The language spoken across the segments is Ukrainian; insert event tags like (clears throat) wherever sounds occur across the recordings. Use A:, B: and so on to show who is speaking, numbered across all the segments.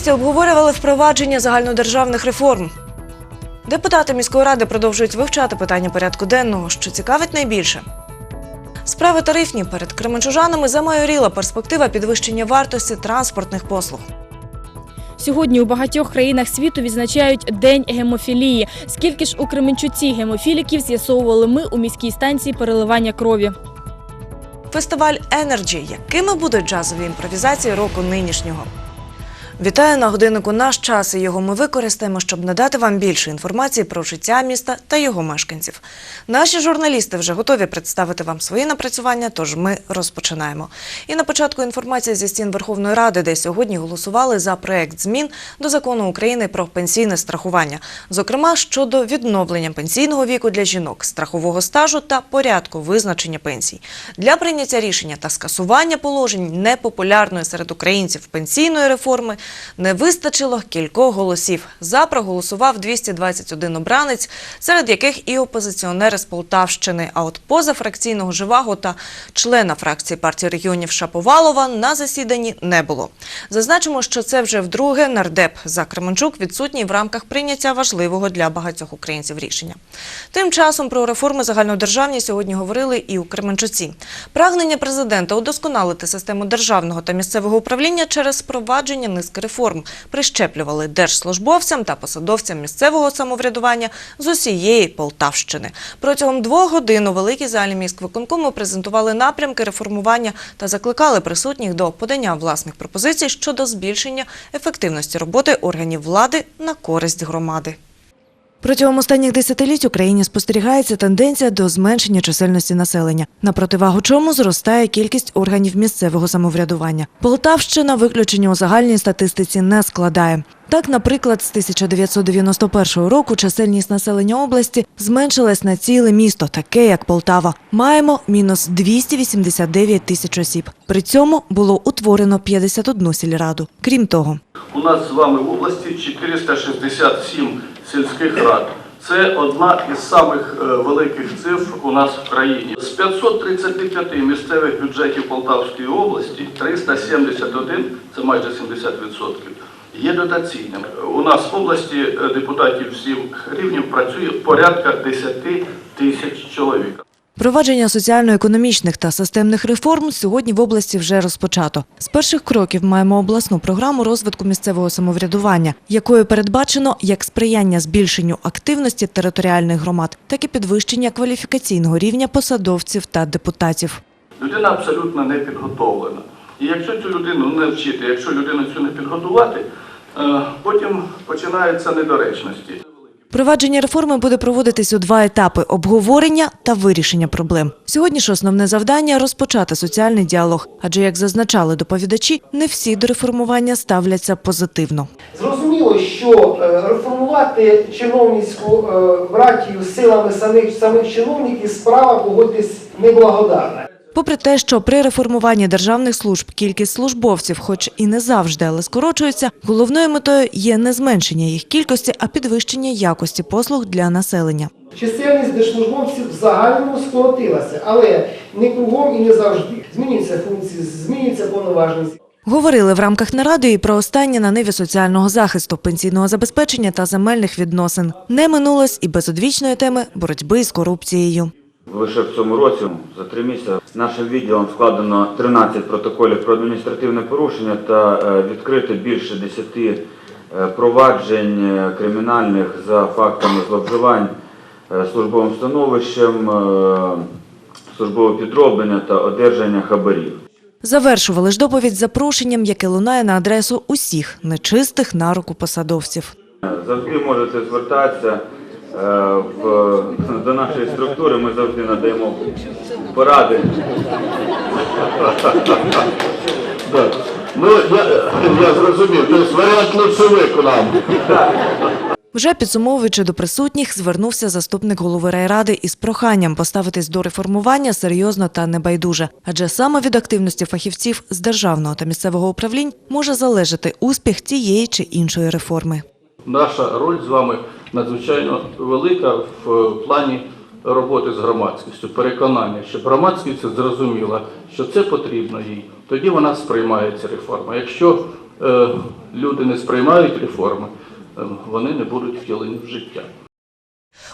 A: місті обговорювали впровадження загальнодержавних реформ. Депутати міської ради продовжують вивчати питання порядку денного, що цікавить найбільше. Справи тарифні перед кременчужанами замайоріла перспектива підвищення вартості транспортних послуг.
B: Сьогодні у багатьох країнах світу відзначають День гемофілії. Скільки ж у Кременчуці гемофіліків з'ясовували ми у міській станції переливання крові.
A: Фестиваль Енерджі. Якими будуть джазові імпровізації року нинішнього? Вітаю на годиннику наш час. І його ми використаємо, щоб надати вам більше інформації про життя міста та його мешканців. Наші журналісти вже готові представити вам свої напрацювання, тож ми розпочинаємо. І на початку інформація зі стін Верховної Ради, де сьогодні голосували за проект змін до закону України про пенсійне страхування, зокрема щодо відновлення пенсійного віку для жінок, страхового стажу та порядку визначення пенсій. Для прийняття рішення та скасування положень непопулярної серед українців пенсійної реформи не вистачило кількох голосів. За проголосував 221 обранець, серед яких і опозиціонери з Полтавщини. А от позафракційного живаго та члена фракції партії регіонів Шаповалова на засіданні не було. Зазначимо, що це вже вдруге нардеп за Кременчук відсутній в рамках прийняття важливого для багатьох українців рішення. Тим часом про реформи загальнодержавні сьогодні говорили і у Кременчуці. Прагнення президента удосконалити систему державного та місцевого управління через впровадження низки реформ прищеплювали держслужбовцям та посадовцям місцевого самоврядування з усієї Полтавщини. Протягом двох годин у великій залі міськвиконкому презентували напрямки реформування та закликали присутніх до подання власних пропозицій щодо збільшення ефективності роботи органів влади на користь громади. Протягом останніх десятиліть Україні спостерігається тенденція до зменшення чисельності населення. На противагу чому зростає кількість органів місцевого самоврядування. Полтавщина виключення у загальній статистиці не складає. Так, наприклад, з 1991 року чисельність населення області зменшилась на ціле місто, таке як Полтава. Маємо мінус 289 тисяч осіб. При цьому було утворено 51 сільраду. Крім того,
C: У нас з вами в області 467 сільських рад. Це одна із самих е, великих цифр у нас в країні. З 535 місцевих бюджетів Полтавської області 371, це майже 70%, є дотаційними. У нас в області е, депутатів всіх рівнів працює порядка 10 тисяч чоловік.
A: Провадження соціально-економічних та системних реформ сьогодні в області вже розпочато. З перших кроків маємо обласну програму розвитку місцевого самоврядування, якою передбачено як сприяння збільшенню активності територіальних громад, так і підвищення кваліфікаційного рівня посадовців та депутатів.
C: Людина абсолютно не підготовлена. І якщо цю людину не вчити, якщо людину цю не підготувати, е, потім починаються недоречності.
A: Провадження реформи буде проводитись у два етапи: обговорення та вирішення проблем. Сьогодні ж основне завдання розпочати соціальний діалог, адже як зазначали доповідачі, не всі до реформування ставляться позитивно.
D: Зрозуміло, що е, реформувати чиновницьку е, братію силами самих самих чиновників справа погодьтесь неблагодарна.
A: Попри те, що при реформуванні державних служб кількість службовців, хоч і не завжди, але скорочується, головною метою є не зменшення їх кількості, а підвищення якості послуг для населення.
D: Чисельність держслужбовців в загальному скоротилася, але не кругом і не завжди. Змінюються функції, змінюються повноваження.
A: Говорили в рамках наради і про останнє на ниві соціального захисту, пенсійного забезпечення та земельних відносин. Не минулось і без одвічної теми боротьби з корупцією.
E: Лише в цьому році, за три місяці, нашим відділом складено 13 протоколів про адміністративне порушення та е, відкрито більше 10 е, проваджень е, кримінальних за фактами зловживань службовим становищем, службового підроблення та одержання хабарів.
A: Завершували ж доповідь запрошенням, яке лунає на адресу усіх нечистих на руку посадовців.
E: Завжди можете звертатися в, до нашої структури, ми завжди надаємо поради.
F: Ну, я, зрозумів, тобто варіант лучовик нам.
A: Вже підсумовуючи до присутніх, звернувся заступник голови райради із проханням поставитись до реформування серйозно та небайдуже, адже саме від активності фахівців з державного та місцевого управлінь може залежати успіх тієї чи іншої реформи.
C: Наша роль з вами надзвичайно велика в плані роботи з громадськістю, переконання, щоб громадськість зрозуміла, що це потрібно їй. Тоді вона сприймає цю реформу. Якщо е, люди не сприймають реформи, е, вони не будуть втілені в життя.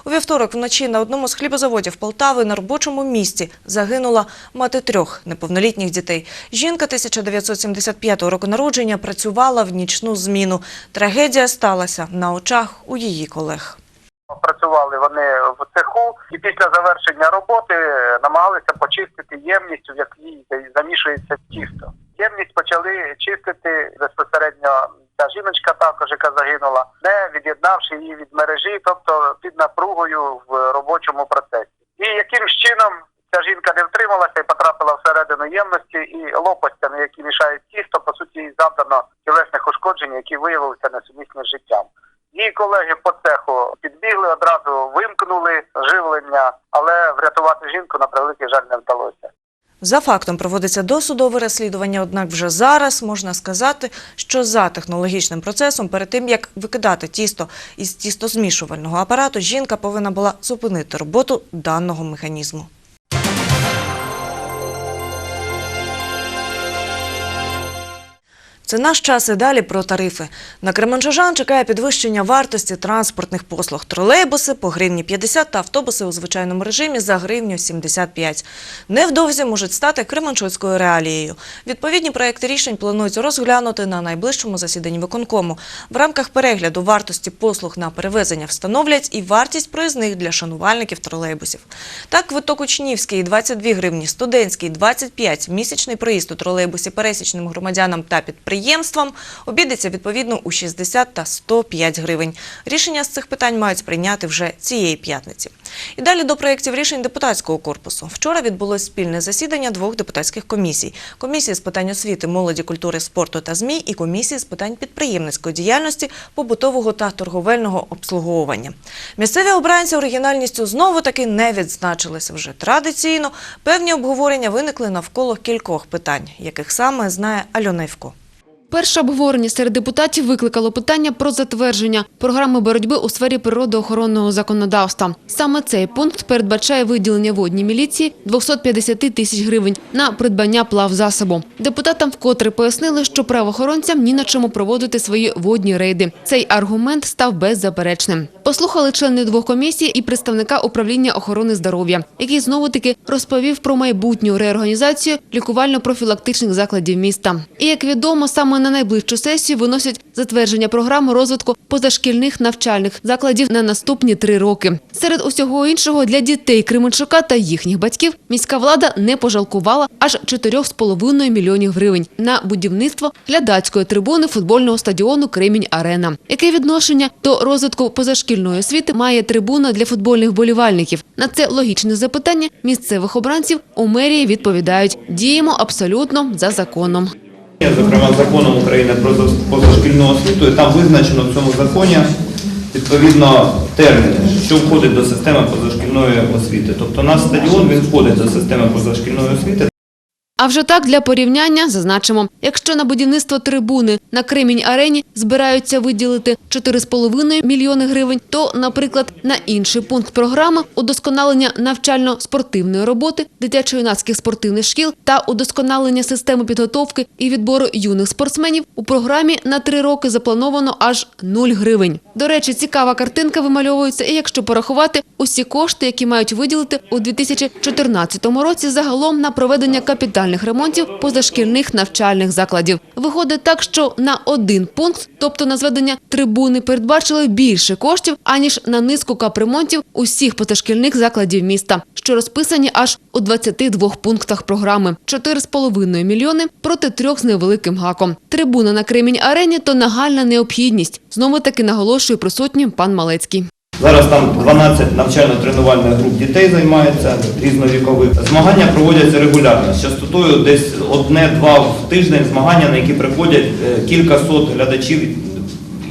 A: У вівторок вночі на одному з хлібозаводів Полтави на робочому місці загинула мати трьох неповнолітніх дітей. Жінка 1975 року народження працювала в нічну зміну. Трагедія сталася на очах у її колег.
G: Працювали вони в цеху і після завершення роботи намагалися почистити ємність, в якій замішується тісто. Ємність почали чистити безпосередньо та жіночка також, яка загинула, не від'єднавши її від мережі, тобто під напругою в робочому процесі. І яким чином ця жінка не втрималася і потрапила всередину ємності, і лопастями, які мішають тісто, по суті, їй завдано тілесних ушкоджень, які виявилися несумісні з життям. Її колеги по цеху підбігли, одразу вимкнули живлення, але врятувати жінку на превеликий жаль не вдалося.
A: За фактом проводиться досудове розслідування, однак вже зараз можна сказати, що за технологічним процесом, перед тим як викидати тісто із тістозмішувального апарату, жінка повинна була зупинити роботу даного механізму. Це наш час і далі про тарифи. На кременчужан чекає підвищення вартості транспортних послуг. Тролейбуси по гривні 50 та автобуси у звичайному режимі за гривню 75. Невдовзі можуть стати кременчуцькою реалією. Відповідні проекти рішень планують розглянути на найближчому засіданні виконкому. В рамках перегляду вартості послуг на перевезення встановлять і вартість проїзних для шанувальників тролейбусів. Так, квиток учнівський – 22 гривні, студентський – 25, місячний проїзд у тролейбусі пересічним громадянам та підприємствам обійдеться відповідно у 60 та 105 гривень. Рішення з цих питань мають прийняти вже цієї п'ятниці. І далі до проєктів рішень депутатського корпусу. Вчора відбулось спільне засідання двох депутатських комісій: комісії з питань освіти, молоді, культури, спорту та змі і комісії з питань підприємницької діяльності, побутового та торговельного обслуговування. Місцеві обранці оригінальністю знову таки не відзначилися вже традиційно. Певні обговорення виникли навколо кількох питань, яких саме знає Альона Івко.
H: Перше обговорення серед депутатів викликало питання про затвердження програми боротьби у сфері природоохоронного законодавства. Саме цей пункт передбачає виділення водній міліції 250 тисяч гривень на придбання плавзасобу. Депутатам вкотре пояснили, що правоохоронцям ні на чому проводити свої водні рейди. Цей аргумент став беззаперечним. Послухали члени двох комісій і представника управління охорони здоров'я, який знову таки розповів про майбутню реорганізацію лікувально-профілактичних закладів міста. І як відомо, саме на найближчу сесію виносять затвердження програми розвитку позашкільних навчальних закладів на наступні три роки. Серед усього іншого для дітей Кременчука та їхніх батьків міська влада не пожалкувала аж 4,5 мільйонів гривень на будівництво глядацької трибуни футбольного стадіону Кремінь Арена. Яке відношення до розвитку позашкільної освіти має трибуна для футбольних болівальників? На це логічне запитання місцевих обранців у мерії відповідають: діємо абсолютно за законом.
I: Зокрема законом України про позашкільну освіту, і там визначено в цьому законі відповідно терміни, що входить до системи позашкільної освіти. Тобто наш стадіон він входить до системи позашкільної освіти.
H: А вже так для порівняння зазначимо, якщо на будівництво трибуни на Кремінь арені збираються виділити 4,5 мільйони гривень, то, наприклад, на інший пункт програми удосконалення навчально-спортивної роботи дитячо-юнацьких спортивних шкіл та удосконалення системи підготовки і відбору юних спортсменів у програмі на три роки заплановано аж 0 гривень. До речі, цікава картинка вимальовується, і якщо порахувати усі кошти, які мають виділити у 2014 році загалом на проведення капітальних ремонтів позашкільних навчальних закладів. Виходить так, що на один пункт, тобто на зведення трибуни, передбачили більше коштів, аніж на низку капремонтів усіх позашкільних закладів міста, що розписані аж у 22 пунктах програми. 4,5 мільйони проти трьох з невеликим гаком. Трибуна на Кремінь арені то нагальна необхідність. Знову таки наголошує присутнім пан Малецький.
I: Зараз там 12 навчально-тренувальних груп дітей займається різновікових. Змагання проводяться регулярно з частотою десь одне-два в тиждень змагання, на які приходять е, кілька сот глядачів.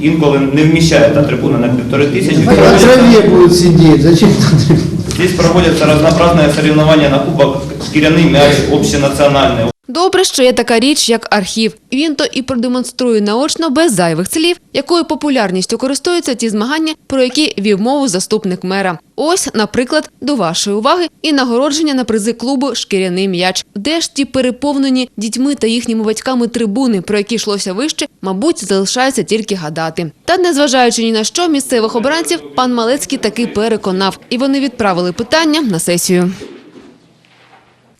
I: Інколи не вміщає та трибуна на півтори тисячі.
J: На
I: Проводяться-
J: траве будут сидеть. Зачем тут?
I: Здесь проводятся разнообразные соревнования на кубок, шкиряный мяч общенациональный.
H: Добре, що є така річ, як архів. Він то і продемонструє наочно без зайвих слів, якою популярністю користуються ті змагання, про які вів мову заступник мера. Ось, наприклад, до вашої уваги і нагородження на призи клубу Шкіряний м'яч. Де ж ті переповнені дітьми та їхніми батьками трибуни, про які йшлося вище, мабуть, залишається тільки гадати. Та незважаючи ні на що, місцевих обранців пан Малецький таки переконав, і вони відправили питання на сесію.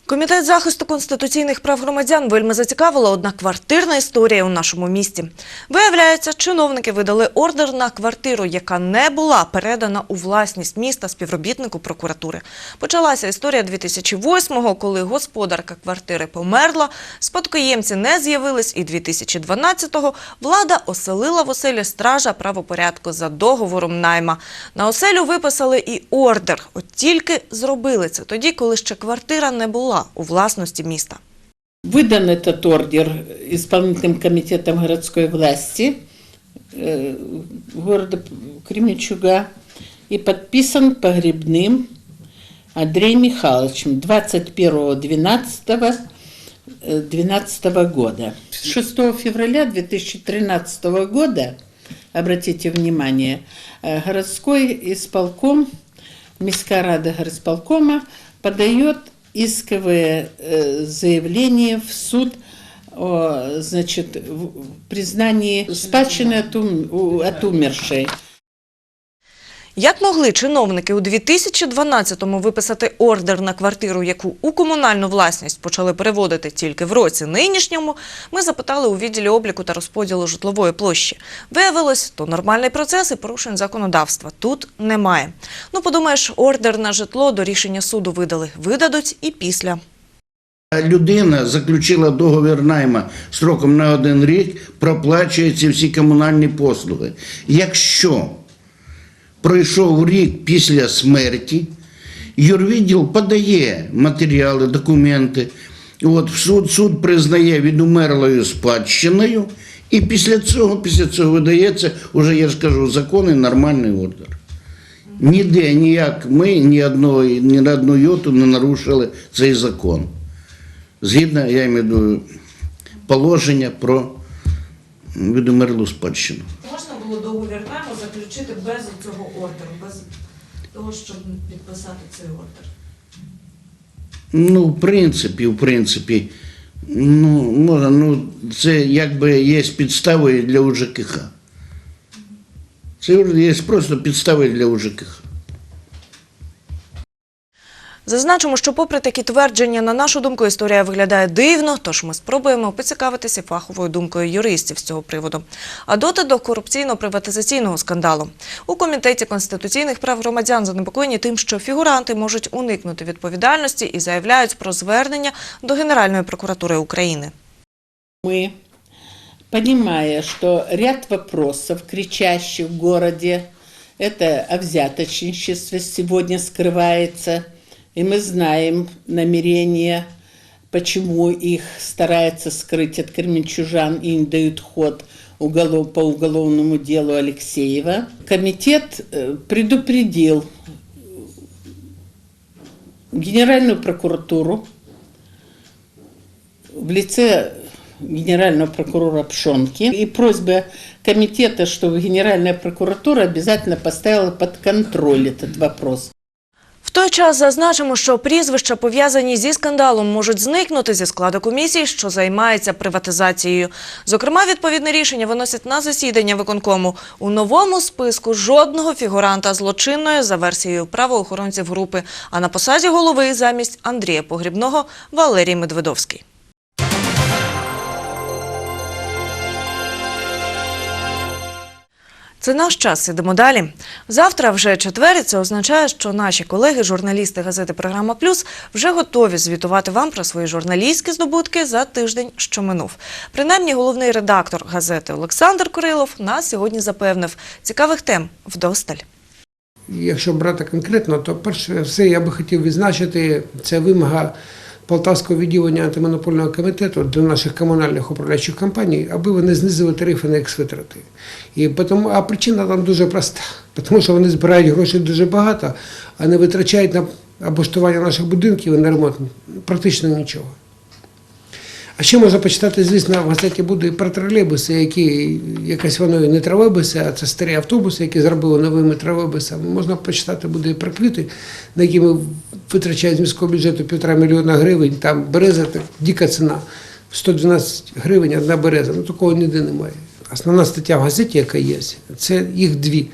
A: Комітет захисту конституційних прав громадян вельми зацікавила одна квартирна історія у нашому місті. Виявляється, чиновники видали ордер на квартиру, яка не була передана у власність міста співробітнику прокуратури. Почалася історія 2008-го, коли господарка квартири померла, спадкоємці не з'явились, і 2012-го влада оселила в оселі стража правопорядку за договором найма. На оселю виписали і ордер. От тільки зробили це тоді, коли ще квартира не була у власності міста.
J: Выдан этот ордер исполнительным комитетом городской власти э, города Кременчуга и подписан погребным Андреем Михайловичем 21.12.2012 года. 6 февраля 2013 года, обратите внимание, э, городской исполком, Міська рада горисполкома подает исковое э, заявление в суд о значит, признании спадщины от, ум- от умершей.
A: Як могли чиновники у 2012-му виписати ордер на квартиру, яку у комунальну власність почали переводити тільки в році нинішньому, ми запитали у відділі обліку та розподілу житлової площі. Виявилось, то нормальний процес і порушень законодавства тут немає. Ну, подумаєш, ордер на житло до рішення суду видали. Видадуть і після.
K: Людина заключила договір найма строком на один рік, проплачує ці всі комунальні послуги. Якщо пройшов рік після смерті, юрвідділ подає матеріали, документи, от, суд, суд признає відумерлою спадщиною, і після цього, після цього видається, уже я ж кажу, законний нормальний ордер. Ніде ніяк ми ні одної, ні на одну йоту не нарушили цей закон. Згідно, я маю положення про відумерлу спадщину.
A: Заключити без цього ордеру, без того, щоб підписати цей ордер.
K: Ну, в принципі, в принципі, ну, можна, ну, це якби є підставою для УЖКХ. Це є просто підстави для УЖКХ.
A: Зазначимо, що попри такі твердження, на нашу думку, історія виглядає дивно, тож ми спробуємо поцікавитися фаховою думкою юристів з цього приводу. А доти до корупційно-приватизаційного скандалу. У Комітеті конституційних прав громадян занепокоєні тим, що фігуранти можуть уникнути відповідальності і заявляють про звернення до Генеральної прокуратури України.
J: Мы, понимая, что ряд вопросов, кричащих в городе, это о взяточничестве сегодня скрывается, и мы знаем намерения, почему их стараются скрыть от кременчужан и им дают ход уголов, по уголовному делу Алексеева. Комитет э, предупредил Генеральную прокуратуру в лице генерального прокурора Пшонки и просьба комитета, чтобы Генеральная прокуратура обязательно поставила под контроль этот вопрос.
A: Той час зазначимо, що прізвища, пов'язані зі скандалом, можуть зникнути зі складу комісії, що займається приватизацією. Зокрема, відповідне рішення виносять на засідання виконкому. У новому списку жодного фігуранта злочинної за версією правоохоронців групи, а на посаді голови замість Андрія Погрібного Валерій Медведовський. Це наш час. Ідемо далі. Завтра вже четвер. Це означає, що наші колеги, журналісти газети Програма Плюс вже готові звітувати вам про свої журналістські здобутки за тиждень, що минув. Принаймні, головний редактор газети Олександр Курилов нас сьогодні запевнив цікавих тем вдосталь.
L: Якщо брати конкретно, то перше все я би хотів відзначити це вимога Полтавського відділення антимонопольного комітету до наших комунальних управляючих компаній, аби вони знизили тарифи на ексвитрати. І тому, а причина там дуже проста, (laughs) тому що вони збирають гроші дуже багато, а не витрачають на облаштування наших будинків і на ремонт практично нічого. А ще можна почитати, звісно, в газеті буде про тролейбуси, які якась воно не тролейбуси, а це старі автобуси, які зробили новими тролейбусами. Можна почитати буде про квіти, на які ми витрачаємо з міського бюджету півтора мільйона гривень. Там береза так дика ціна. 112 гривень одна береза. Ну такого ніде немає. Основна стаття в газеті, яка є, це їх дві.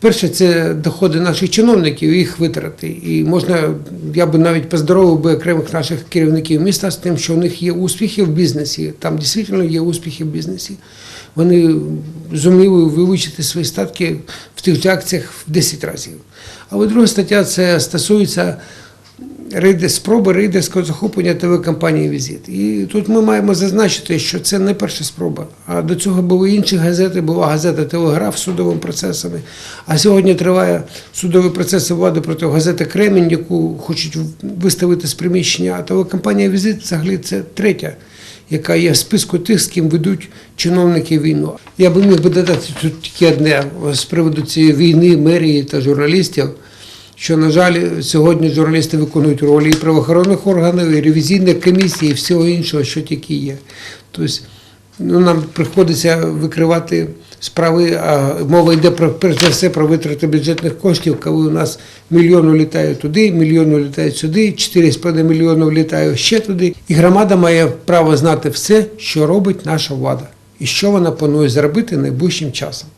L: Перше, це доходи наших чиновників, їх витрати. І можна, я би навіть поздоровив би окремих наших керівників міста з тим, що у них є успіхи в бізнесі. Там дійсно є успіхи в бізнесі. Вони зуміли вилучити свої статки в тих акціях в 10 разів. А друга стаття це стосується рейде, спроби рейдерського захоплення телекомпанії Візит. І тут ми маємо зазначити, що це не перша спроба. А до цього були інші газети, була газета Телеграф з судовими процесами. А сьогодні триває судовий процес влади проти газети Кремінь, яку хочуть виставити з приміщення. А телекомпанія Візит взагалі це третя. Яка є в списку тих, з ким ведуть чиновники війну. Я би міг би додати тут тільки одне з приводу цієї війни, мерії та журналістів що, на жаль, сьогодні журналісти виконують ролі і правоохоронних органів, і ревізійних комісій, і всього іншого, що тільки є. Тобто ну, нам приходиться викривати справи, а мова йде про перш за все про витрати бюджетних коштів, коли у нас мільйони літають туди, мільйони літають сюди, 4,5 мільйонів літають ще туди. І громада має право знати все, що робить наша влада, і що вона планує зробити найближчим часом.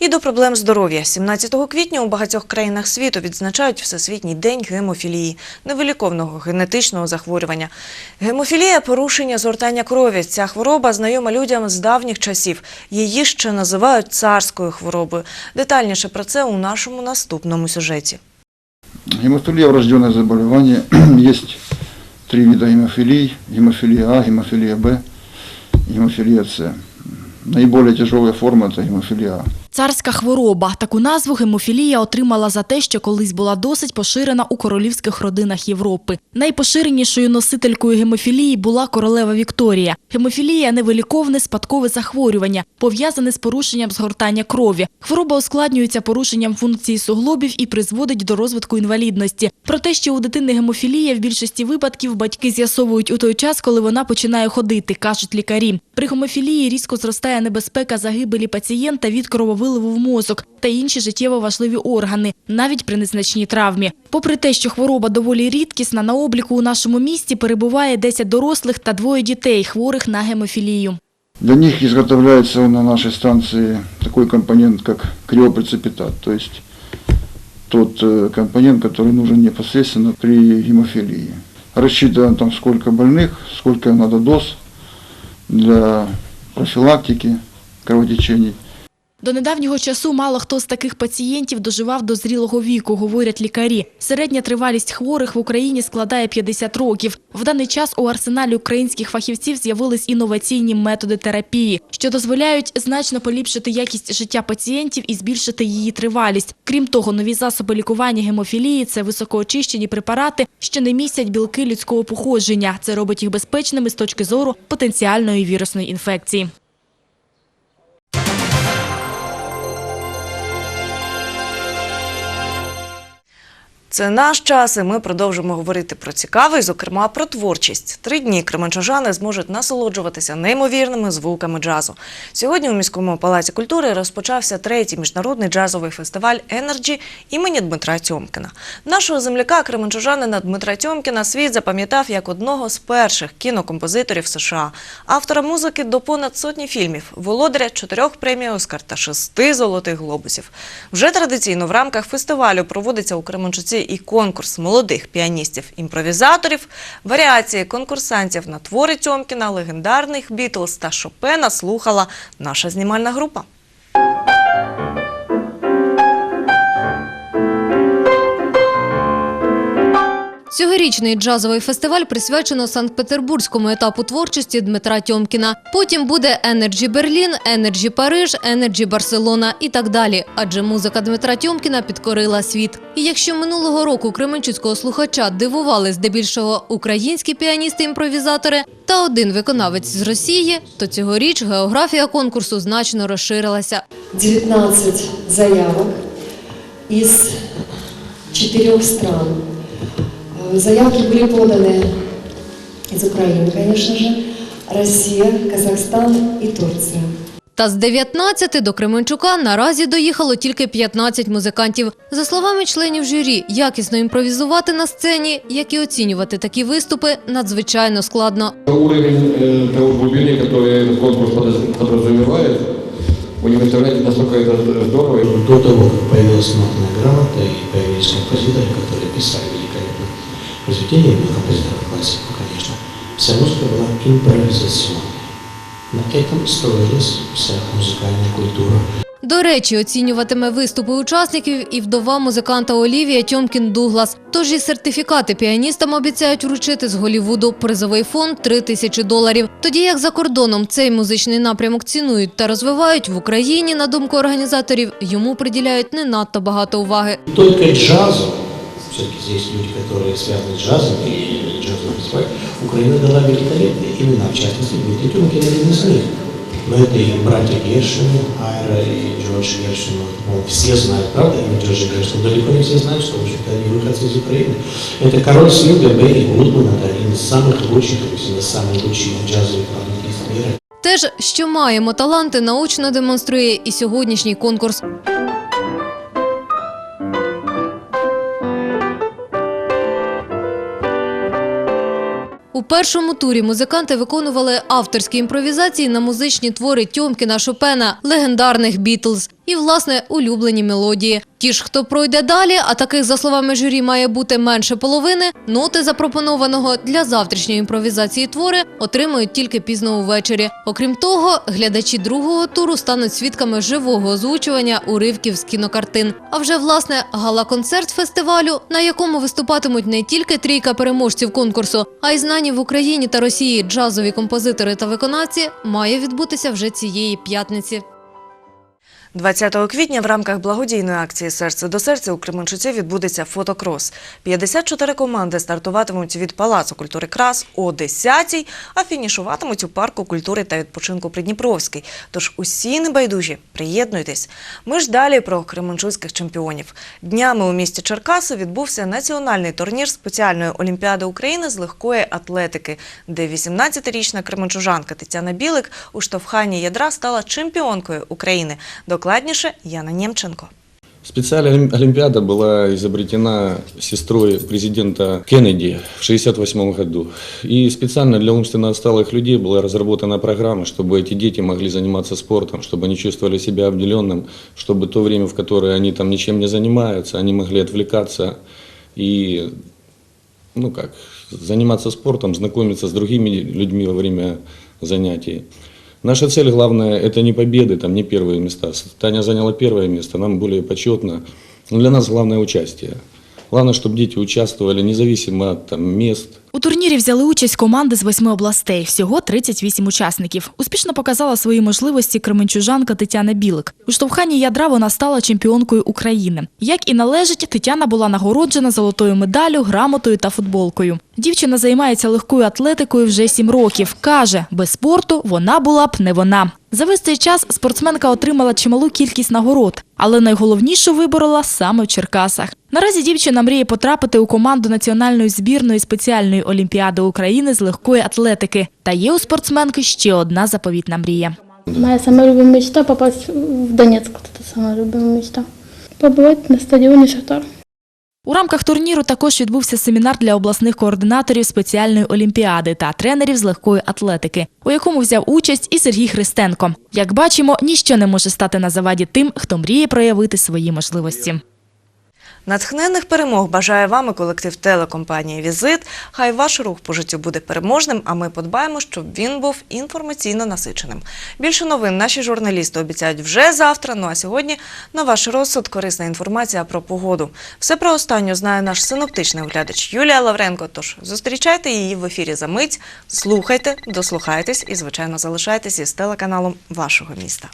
A: І до проблем здоров'я. 17 квітня у багатьох країнах світу відзначають Всесвітній день гемофілії, невиліковного генетичного захворювання. Гемофілія – порушення згортання крові. Ця хвороба знайома людям з давніх часів. Її ще називають царською хворобою. Детальніше про це у нашому наступному сюжеті.
M: Гемофилия – врожденное заболевание. Есть (clears throat) три вида гемофилий. Гемофилия А, гемофилия Б, гемофилия С. Наиболее тяжелая форма – это гемофилия А.
B: Царська хвороба. Таку назву гемофілія отримала за те, що колись була досить поширена у королівських родинах Європи. Найпоширенішою носителькою гемофілії була королева Вікторія. Гемофілія – невиліковне спадкове захворювання, пов'язане з порушенням згортання крові. Хвороба ускладнюється порушенням функції суглобів і призводить до розвитку інвалідності. Про те, що у дитини гемофілія в більшості випадків батьки з'ясовують у той час, коли вона починає ходити, кажуть лікарі. При гемофілії різко зростає небезпека загибелі пацієнта від крововиливу в мозок та інші життєво важливі органи, навіть при незначній травмі. Попри те, що хвороба доволі рідкісна, на обліку у нашому місті перебуває 10 дорослих та двоє дітей, хворих на гемофілію.
M: Для них изготовляется на нашей станции такой компонент, как криопрецепитат, то есть тот э, компонент, который нужен непосредственно при гемофилии. Рассчитано там сколько больных, сколько надо доз для профилактики кровотечений.
B: До недавнього часу мало хто з таких пацієнтів доживав до зрілого віку, говорять лікарі. Середня тривалість хворих в Україні складає 50 років. В даний час у арсеналі українських фахівців з'явились інноваційні методи терапії, що дозволяють значно поліпшити якість життя пацієнтів і збільшити її тривалість. Крім того, нові засоби лікування гемофілії – це високоочищені препарати, що не містять білки людського походження. Це робить їх безпечними з точки зору потенціальної вірусної інфекції.
A: Це наш час, і ми продовжимо говорити про цікаве, зокрема про творчість. Три дні кременчужани зможуть насолоджуватися неймовірними звуками джазу. Сьогодні у міському палаці культури розпочався третій міжнародний джазовий фестиваль Енерджі імені Дмитра Тьомкіна. Нашого земляка кременчужанина Дмитра Тьомкіна світ запам'ятав як одного з перших кінокомпозиторів США, автора музики до понад сотні фільмів, володаря чотирьох премій Оскар та шести золотих глобусів. Вже традиційно в рамках фестивалю проводиться у Кременчуці і конкурс молодих піаністів-імпровізаторів, варіації конкурсантів на твори Тьомкіна, легендарних Бітлз та Шопена слухала наша знімальна група.
H: Цьогорічний джазовий фестиваль присвячено Санкт-Петербурзькому етапу творчості Дмитра Тьомкіна. Потім буде Енерджі Берлін, Енерджі Париж, Енерджі Барселона і так далі. Адже музика Дмитра Тьомкіна підкорила світ. І якщо минулого року кременчуцького слухача дивували здебільшого українські піаністи-імпровізатори та один виконавець з Росії, то цьогоріч географія конкурсу значно розширилася.
N: 19 заявок из четырех стран. Э, Заявки были поданы из Украины, конечно же, Россия, Казахстан и Турция.
O: Та з 19 до Кременчука наразі доїхало тільки 15 музикантів. За словами членів журі, якісно імпровізувати на сцені, як і оцінювати такі виступи, надзвичайно складно.
P: Уровень э, того глубины, который этот конкурс подоз- подразумевает, вы не представляете, насколько это здорово.
Q: До того, как появилась нотная грамота и появились композиторы, которые писали великолепные произведения, именно композиторов классику, конечно, вся музыка была импровизационной. На этом строилась вся музыкальная культура.
O: До речі, оцінюватиме виступи учасників і вдова музиканта Олівія Тьомкін Дуглас. Тож і сертифікати піаністам обіцяють вручити з Голівуду призовий фонд 3 тисячі доларів. Тоді як за кордоном цей музичний напрямок цінують та розвивають в Україні, на думку організаторів, йому приділяють не надто багато уваги.
Q: Не только джазу, все-таки здесь люди, которые связаны с джазом и джазовым фестивалем, Украина дала великолепные имена, в частности, Дмитрий Тюмкин один из них. Но это и братья Гершины, Айра и Джордж Гершин. Ну, все знают, правда, имя Джорджа Гершина? Далеко не все знают, что, в общем-то, они выходцы из Украины. Это король света Бенни Гудман, это один из самых лучших, то есть не самый лучший джазовый клавиатист мира.
O: Теж, що маємо таланти, наочно демонструє і сьогоднішній конкурс. У першому турі музиканти виконували авторські імпровізації на музичні твори Тьомкіна Шопена, легендарних Бітлз і, власне, улюблені мелодії. Ті ж, хто пройде далі, а таких, за словами журі, має бути менше половини, ноти запропонованого для завтрашньої імпровізації твори отримують тільки пізно увечері. Окрім того, глядачі другого туру стануть свідками живого озвучування уривків з кінокартин. А вже власне гала-концерт фестивалю, на якому виступатимуть не тільки трійка переможців конкурсу, а й знані в Україні та Росії джазові композитори та виконавці, має відбутися вже цієї п'ятниці.
A: 20 квітня в рамках благодійної акції Серце до серця у Кременчуці відбудеться фотокрос. 54 команди стартуватимуть від Палацу культури Крас о 10-й, а фінішуватимуть у парку культури та відпочинку Придніпровський. Тож усі небайдужі, приєднуйтесь. Ми ж далі про кременчуцьких чемпіонів. Днями у місті Черкаси відбувся національний турнір спеціальної олімпіади України з легкої атлетики, де 18-річна кременчужанка Тетяна Білик у штовханні ядра стала чемпіонкою України. Докладніше Яна Нємченко.
R: Специальная олим- олимпиада была изобретена сестрой президента Кеннеди в 1968 году. И специально для умственно отсталых людей была разработана программа, чтобы эти дети могли заниматься спортом, чтобы они чувствовали себя обделенным, чтобы то время, в которое они там ничем не занимаются, они могли отвлекаться и, ну как, заниматься спортом, знакомиться с другими людьми во время занятий. Наша цель главная – это не победы, там, не первые места. Таня заняла первое место, нам более почетно. Но для нас главное участие. Главное, чтобы дети участвовали независимо от там, мест,
B: У турнірі взяли участь команди з восьми областей. Всього 38 учасників. Успішно показала свої можливості кременчужанка Тетяна Білик. У штовханні ядра вона стала чемпіонкою України. Як і належить, Тетяна була нагороджена золотою медаллю, грамотою та футболкою. Дівчина займається легкою атлетикою вже сім років. Каже, без спорту вона була б не вона. За весь цей час спортсменка отримала чималу кількість нагород, але найголовнішу виборола саме в Черкасах. Наразі дівчина мріє потрапити у команду національної збірної спеціальної олімпіади України з легкої атлетики. Та є у спортсменки ще одна заповітна мрія.
S: Моя самая любимая мечта попасть в Донецк. Это самая любимая мечта. Побывать на стадионе Шахтар.
B: У рамках турніру також відбувся семінар для обласних координаторів спеціальної олімпіади та тренерів з легкої атлетики, у якому взяв участь і Сергій Христенко. Як бачимо, ніщо не може стати на заваді тим, хто мріє проявити свої можливості.
A: Натхненних перемог бажає вам і колектив телекомпанії Візит. Хай ваш рух по життю буде переможним, а ми подбаємо, щоб він був інформаційно насиченим. Більше новин наші журналісти обіцяють вже завтра. Ну а сьогодні на ваш розсуд корисна інформація про погоду. Все про останню знає наш синоптичний оглядач Юлія Лавренко. Тож зустрічайте її в ефірі за мить, слухайте, дослухайтесь і, звичайно, залишайтесь із телеканалом вашого міста.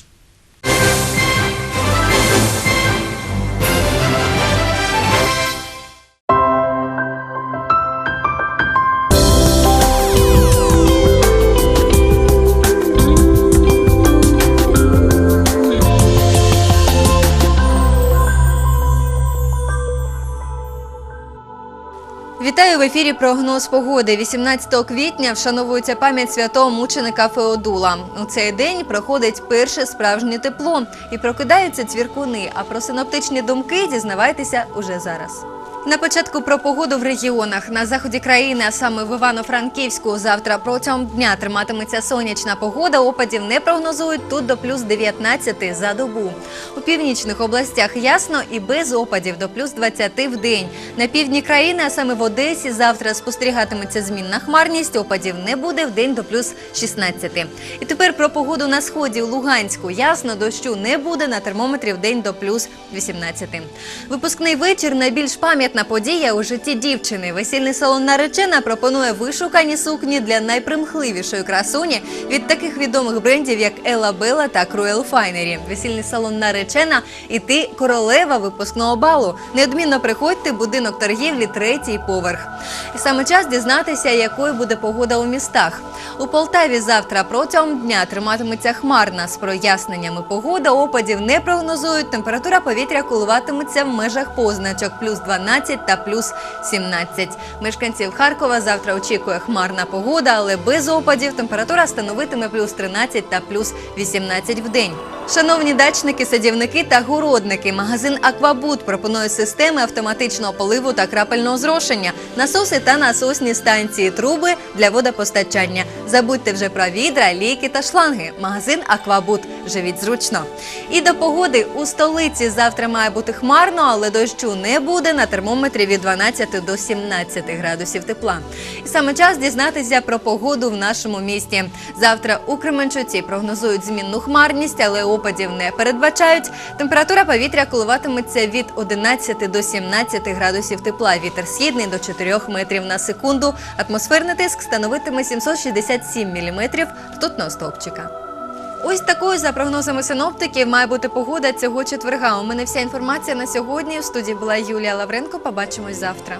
T: Ефірі прогноз погоди. 18 квітня вшановується пам'ять святого мученика Феодула. У цей день проходить перше справжнє тепло і прокидаються цвіркуни. А про синоптичні думки дізнавайтеся уже зараз. На початку про погоду в регіонах на заході країни, а саме в Івано-Франківську, завтра протягом дня триматиметься сонячна погода. Опадів не прогнозують тут до плюс 19 за добу. У північних областях ясно і без опадів до плюс 20 в день. На півдні країни, а саме в Одесі, завтра спостерігатиметься змінна хмарність. Опадів не буде в день до плюс 16. І тепер про погоду на сході у Луганську. Ясно, дощу не буде на термометрі в день до плюс 18. Випускний вечір найбільш пам'ятна подія у житті дівчини. Весільний салон наречена пропонує вишукані сукні для найпримхливішої красуні від таких відомих брендів, як Ела Белла та Круел Файнері. Весільний салон наречена і ти королева випускного балу. Неодмінно приходьте будинок торгівлі, третій поверх. І саме час дізнатися, якою буде погода у містах. У Полтаві завтра протягом дня триматиметься хмарна з проясненнями погода. Опадів не прогнозують. Температура повітря коливатиметься в межах позначок плюс 12 та плюс 17. Мешканців Харкова завтра очікує хмарна погода, але без опадів температура становитиме плюс 13 та плюс 18 в день. Шановні дачники, садівники та городники, магазин Аквабут пропонує системи автоматичного поливу та крапельного зрошення, насоси та насосні станції, труби для водопостачання. Забудьте вже про відра, ліки та шланги. Магазин Аквабут. Живіть зручно. І до погоди у столиці завтра має бути хмарно, але дощу не буде на термометрі від 12 до 17 градусів тепла. І саме час дізнатися про погоду в нашому місті. Завтра у Кременчуці прогнозують змінну хмарність, але опадів не передбачають. Температура повітря коливатиметься від 11 до 17 градусів тепла. Вітер східний до 4 метрів на секунду. Атмосферний тиск становитиме 767 міліметрів ртутного стовпчика. Ось такою за прогнозами синоптиків має бути погода цього четверга. У мене вся інформація на сьогодні. В студії була Юлія Лавренко. Побачимось завтра.